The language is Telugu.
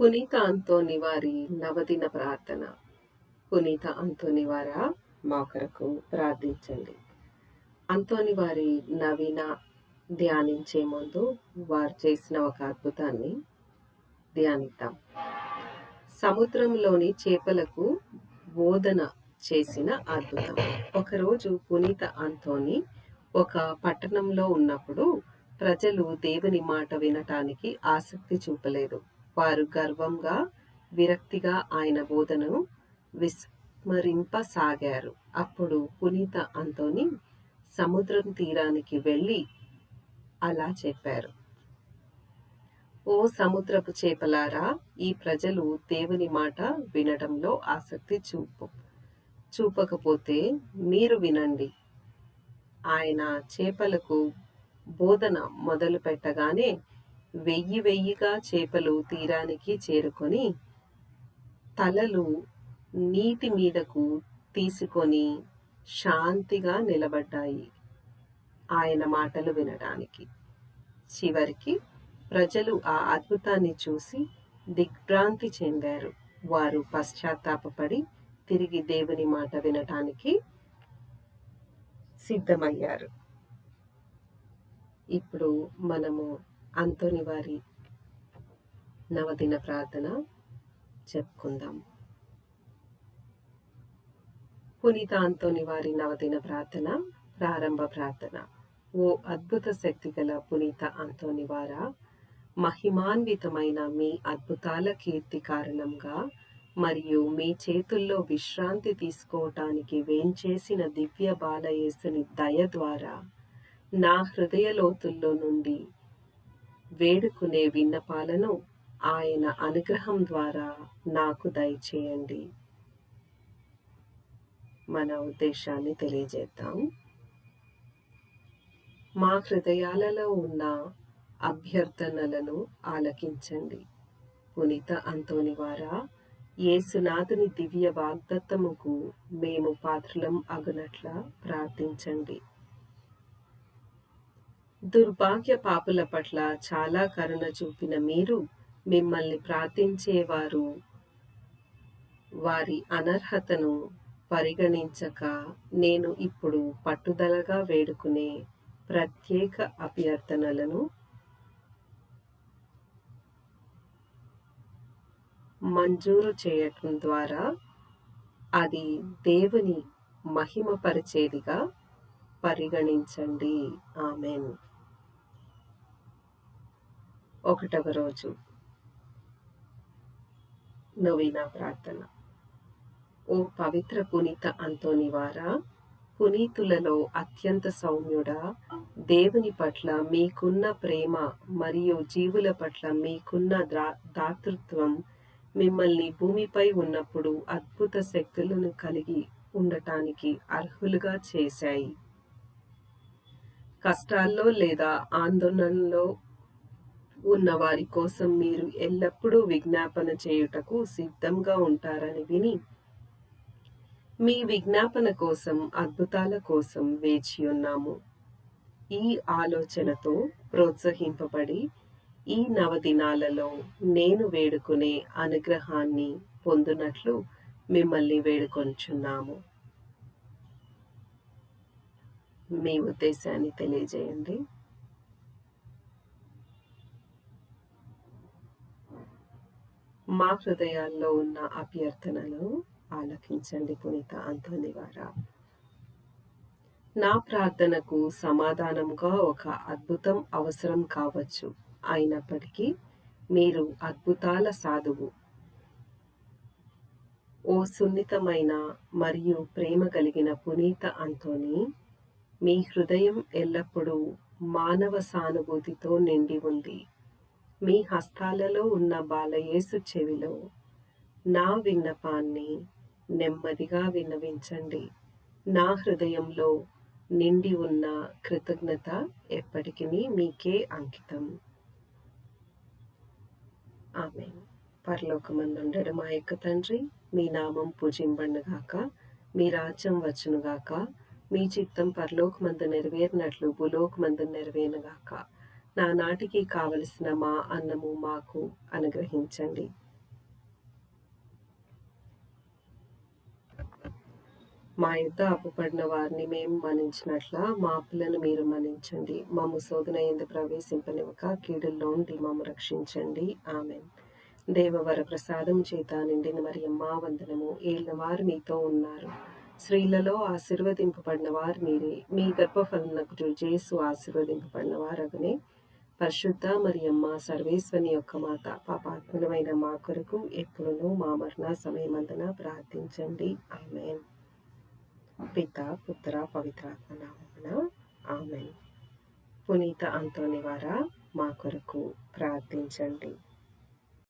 పునీత అంతోని వారి నవదిన ప్రార్థన. పునీత అంతోని వారా మా కొరకు ప్రార్థించండి. అంతోని వారి నవీన ధ్యానించే ముందు వారు చేసిన ఒక అద్భుతాన్ని ధ్యానిద్దాం. సముద్రంలోని చేపలకు బోధన చేసిన అద్భుతం. ఒకరోజు పునీత అంతోని ఒక పట్టణంలో ఉన్నప్పుడు ప్రజలు దేవుని మాట వినటానికి ఆసక్తి చూపలేదు. వారు గర్వంగా విరక్తిగా ఆయన బోధనను విస్మరింపసాగారు. అప్పుడు పునీత అంతోని సముద్రం తీరానికి వెళ్ళి అలా చెప్పారు. ఓ సముద్రపు చేపలారా ఈ ప్రజలు దేవుని మాట వినడంలో ఆసక్తి చూపు చూపకపోతే మీరు వినండి. ఆయన చేపలకు బోధన మొదలు పెట్టగానే వెయ్యి వెయ్యిగా చేపలు తీరానికి చేరుకొని తలలు నీటి మీదకు తీసుకొని శాంతిగా నిలబడ్డాయి ఆయన మాటలు వినడానికి. చివరికి ప్రజలు ఆ అద్భుతాన్ని చూసి దిగ్భ్రాంతి చెందారు. వారు పశ్చాత్తాపపడి తిరిగి దేవుని మాట వినటానికి సిద్ధమయ్యారు. ఇప్పుడు మనము అంతోని వారి నవదిన ప్రార్థన చెప్పుకుందాం. పునీత అంతోని వారి నవదిన ప్రార్థన ప్రారంభ ప్రార్థన. ఓ అద్భుత శక్తి గల పునీత అంతోని వారా మహిమాన్వితమైన మీ అద్భుతాల కీర్తి కారణంగా మరియు మీ చేతుల్లో విశ్రాంతి తీసుకోవటానికి వేంచేసిన దివ్య బాలయేసుని దయ ద్వారా నా హృదయ లోతుల్లో నుండి వేడుకునే విన్నపాలను ఆయన అనుగ్రహం ద్వారా నాకు దయచేయండి. మన ఉద్దేశాన్ని తెలియజేద్దాం. మా హృదయాలలో ఉన్న అభ్యర్థనలను ఆలకించండి. పునీత అంతోని వారా ఏసునాథుని దివ్య వాగ్దత్తముకు మేము పాత్రలం అగునట్ల ప్రార్థించండి. దుర్భాగ్య పాపుల పట్ల చాలా కరుణ చూపిన మీరు మిమ్మల్ని ప్రార్థించేవారు. వారి అనర్హతను పరిగణించక నేను ఇప్పుడు పట్టుదలగా వేడుకునే ప్రత్యేక అభ్యర్థనలను మంజూరు చేయటం ద్వారా అది దేవుని మహిమపరిచేదిగా పరిగణించండి. ఆమెన్. ఒకటవ రోజు నవీన ప్రార్థన. ఓ పవిత్ర పునీత అంతోనివారా పునీతులలో అత్యంత సౌమ్యుడా దేవుని పట్ల మీకున్న ప్రేమ మరియు జీవుల పట్ల మీకున్న దాతృత్వం మిమ్మల్ని భూమిపై ఉన్నప్పుడు అద్భుత శక్తులను కలిగి ఉండటానికి అర్హులుగా చేశాయి. కష్టాల్లో లేదా ఆందోళనలో ఉన్నవారి కోసం మీరు ఎల్లప్పుడూ విజ్ఞాపన చేయుటకు సిద్ధంగా ఉంటారని విని మీ విజ్ఞాపన కోసం అద్భుతాల కోసం వేచి ఉన్నాము. ఈ ఆలోచనతో ప్రోత్సహింపబడి ఈ నవదినాలలో నేను వేడుకునే అనుగ్రహాన్ని పొందునట్లు మిమ్మల్ని వేడుకొంచున్నాము. మీ ఉద్దేశాన్ని తెలియజేయండి. మా హృదయాల్లో ఉన్న అభ్యర్థనలు ఆలకించండి పునీత అంతోని వారా నా ప్రార్థనకు సమాధానంగా ఒక అద్భుతం అవసరం కావచ్చు. అయినప్పటికీ మీరు అద్భుతాల సాధువు. ఓ సున్నితమైన మరియు ప్రేమ కలిగిన పునీత అంతోని మీ హృదయం ఎల్లప్పుడూ మానవ సానుభూతితో నిండి ఉంది. మీ హస్తాలలో ఉన్న బాలయేసు చెవిలో నా విన్నపాన్ని నెమ్మదిగా విన్నవించండి. నా హృదయంలో నిండి ఉన్న కృతజ్ఞత ఎప్పటికీ మీకే అంకితం. ఆమె పరలోకమందుండడం మా యొక్క తండ్రి మీ నామం పూజింబండుగాక మీ రాజ్యం వచ్చునుగాక మీ చిత్తం పరలోకమందు నెరవేరినట్లు భూలోకమందు నెరవేరుగాక నా నాటికి కావలసిన మా అన్నము మాకు అనుగ్రహించండి. మా యుద్ధ అప్పుపడిన వారిని మేము మన్నించినట్ల మా అప్పులను మీరు మన్నించండి. మమ్ము శోధన ఎందు ప్రవేశింపనివ్వక కీడుల్లో ఉండి మమ్ము రక్షించండి. ఆమె దేవవర ప్రసాదం చేత నిండిన మరి అమ్మా వందనము ఏళ్ళ వారు మీతో ఉన్నారు. స్త్రీలలో ఆశీర్వదింపబడిన వారు మీరే. మీ గర్భఫలనకు జేసు ఆశీర్వదింపబడిన వారగనే. పరిశుద్ధ మరియమ్మ సర్వేశ్వని యొక్క మాత పాపాత్ములమైన మా కొరకు ఎప్పుడునూ మా మరణ సమయమందున ప్రార్థించండి. ఆమెన్. పిత పుత్ర పవిత్రాత్మ నామమున ఆమెన్. పునీత అంతోని వారా మా కొరకు ప్రార్థించండి.